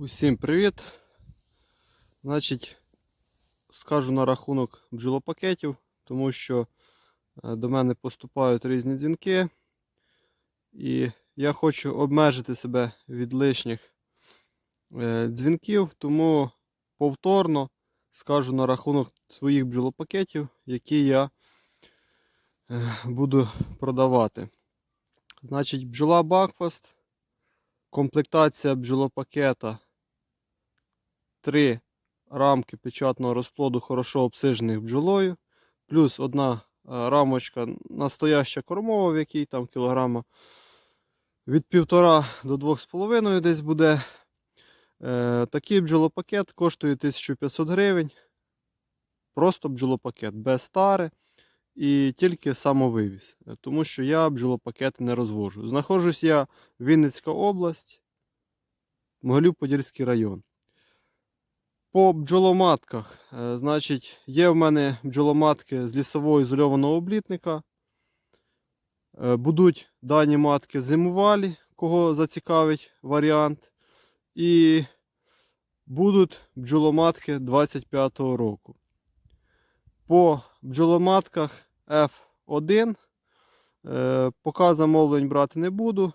Усім привіт! Значить, скажу на рахунок бджолопакетів, тому що е, до мене поступають різні дзвінки. І я хочу обмежити себе від лишніх е, дзвінків, тому повторно скажу на рахунок своїх бджолопакетів, які я е, буду продавати. Значить, бджола Бакфаст, комплектація бджолопакета три рамки печатного розплоду хорошо обсижених бджолою, плюс одна е, рамочка настояща кормова, в якій там кілограма від 1,5 до 2,5 десь буде. Е, такий бджолопакет коштує 1500 гривень. Просто бджолопакет без стари і тільки самовивіз. Е, Тому що я бджолопакети не розвожу. Знаходжусь я Вінницька область, Могилів-Подільський район. По бджоломатках, е, значить, є в мене бджоломатки з лісового ізольованого облітника. Е, Будуть дані матки зимувалі, кого зацікавить варіант. І будуть бджоломатки 25-го року. По бджоломатках F1 е, поки замовлень брати не буду.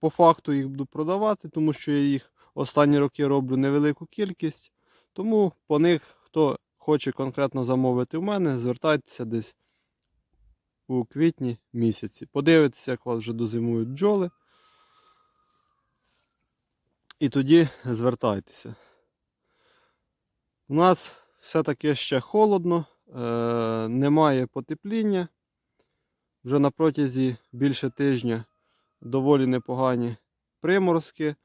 По факту їх буду продавати, тому що я їх останні роки роблю невелику кількість. Тому по них, хто хоче конкретно замовити в мене, звертайтеся десь у квітні місяці. Подивитися, як вас вже дозимують бджоли. І тоді звертайтеся. У нас все-таки ще холодно, е- немає потепління. Вже на протязі більше тижня доволі непогані приморозки.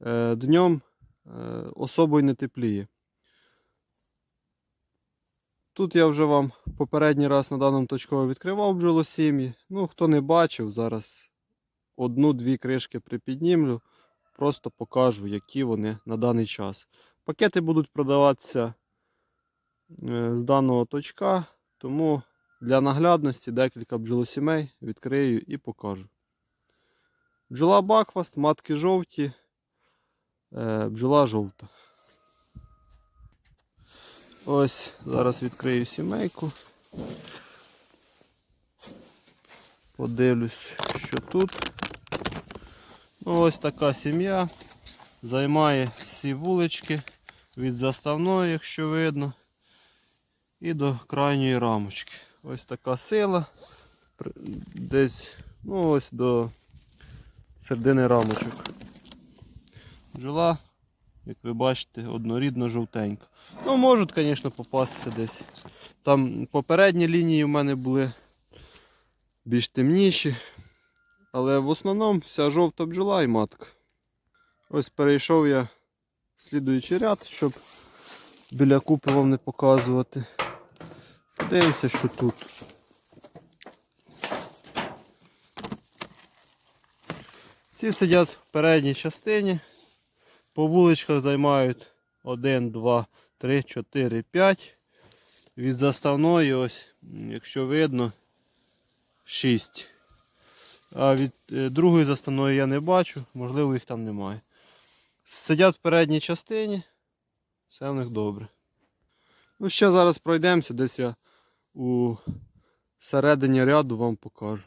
Е- днем е- особо й не тепліє. Тут я вже вам попередній раз на даному точково відкривав бджолосім'ї. Ну, хто не бачив, зараз одну-дві кришки припіднімлю. Просто покажу, які вони на даний час. Пакети будуть продаватися е, з даного точка, тому для наглядності декілька бджолосімей відкрию і покажу. Бджола Бакфаст, матки жовті, е, бджола жовта. Ось зараз відкрию сімейку. Подивлюсь, що тут. Ну, ось така сім'я. Займає всі вулички від заставної, якщо видно, і до крайньої рамочки. Ось така сила. Десь ну, ось до середини рамочок. Бджола, як ви бачите, однорідно жовтенька. Ну, можуть, звісно, попастися десь. Там попередні лінії в мене були більш темніші. Але в основному вся жовта бджола і матка. Ось перейшов я в слідуючий ряд, щоб біля купи вам не показувати. Подивимося, що тут. Ці сидять в передній частині. По вуличках займають 1, 2, 3, 4, 5. Від заставної, ось, якщо видно, 6. А від е, другої заставної я не бачу, можливо їх там немає. Сидять в передній частині, все в них добре. Ну, ще зараз пройдемося, десь я у середині ряду вам покажу.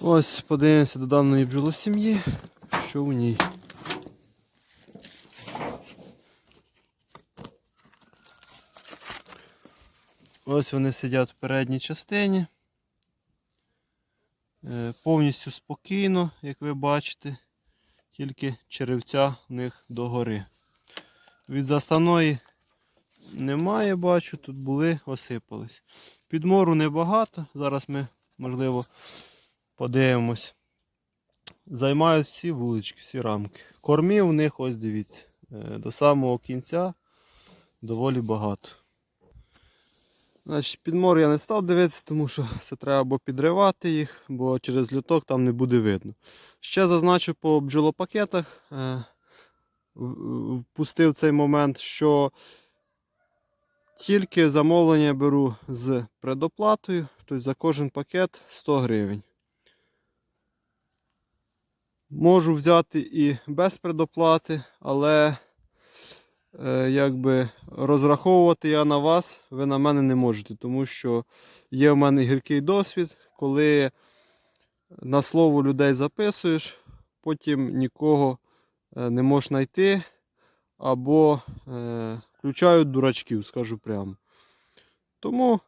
Ось подивимося до даної бджолосім'ї, що в ній. Ось вони сидять в передній частині. Е, Повністю спокійно, як ви бачите, тільки черевця в них догори. Від заставної немає, бачу, тут були, осипались. Підмору небагато, зараз ми, можливо, подивимось. Займають всі вулички, всі рамки. Кормів у них, ось дивіться, е, до самого кінця доволі багато. Значить, підмор я не став дивитися, тому що це треба або підривати їх, бо через люток там не буде видно. Ще зазначу по бджолопакетах, е, впустив цей момент, що тільки замовлення беру з предоплатою, тобто за кожен пакет 100 гривень. Можу взяти і без предоплати, але е, якби розраховувати я на вас, ви на мене не можете, тому що є в мене гіркий досвід, коли на слово людей записуєш, потім нікого е, не можеш знайти, або е, включають дурачків, скажу прямо. Тому,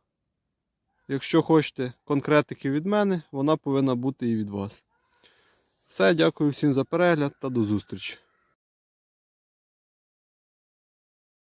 якщо хочете конкретики від мене, вона повинна бути і від вас. Все, дякую всім за перегляд та до зустрічі.